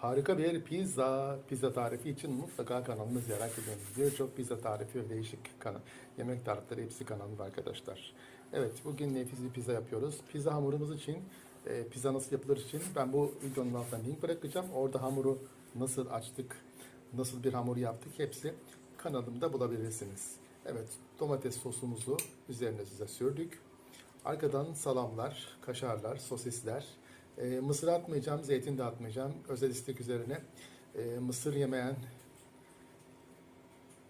Harika bir pizza. Pizza tarifi için mutlaka kanalımı ziyaret edin. Birçok pizza tarifi ve değişik kana- yemek tarifleri hepsi kanalımda arkadaşlar. Evet bugün nefis bir pizza yapıyoruz. Pizza hamurumuz için e, pizza nasıl yapılır için ben bu videonun altına link bırakacağım. Orada hamuru nasıl açtık, nasıl bir hamur yaptık hepsi kanalımda bulabilirsiniz. Evet domates sosumuzu üzerine size sürdük. Arkadan salamlar, kaşarlar, sosisler. E, mısır atmayacağım, zeytin de atmayacağım. Özel istek üzerine e, mısır yemeyen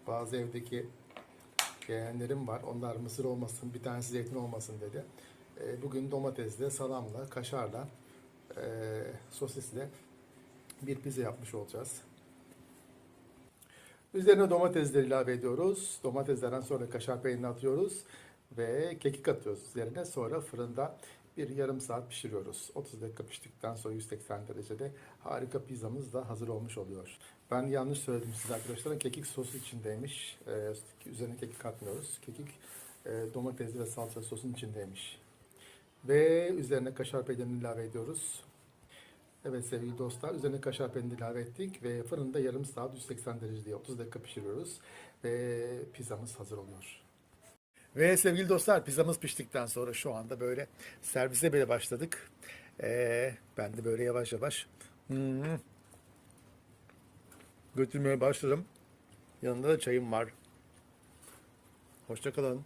bazı evdeki yeğenlerim var. Onlar mısır olmasın, bir tanesi zeytin olmasın dedi. E, bugün domatesle, salamla, kaşarla, e, sosisle bir pizza yapmış olacağız. Üzerine domatesleri ilave ediyoruz. Domateslerden sonra kaşar peynirini atıyoruz ve kekik atıyoruz üzerine. Sonra fırında bir yarım saat pişiriyoruz. 30 dakika piştikten sonra 180 derecede harika pizzamız da hazır olmuş oluyor. Ben yanlış söyledim size arkadaşlar. Kekik sosu içindeymiş. Ee, üzerine kekik atmıyoruz. Kekik e, domatesli ve salça sosun içindeymiş. Ve üzerine kaşar peynirini ilave ediyoruz. Evet sevgili dostlar üzerine kaşar peynirini ilave ettik ve fırında yarım saat 180 derecede 30 dakika pişiriyoruz ve pizzamız hazır oluyor. Ve sevgili dostlar pizzamız piştikten sonra şu anda böyle servise bile başladık. Ee, ben de böyle yavaş yavaş hmm, götürmeye başladım. Yanında da çayım var. Hoşçakalın.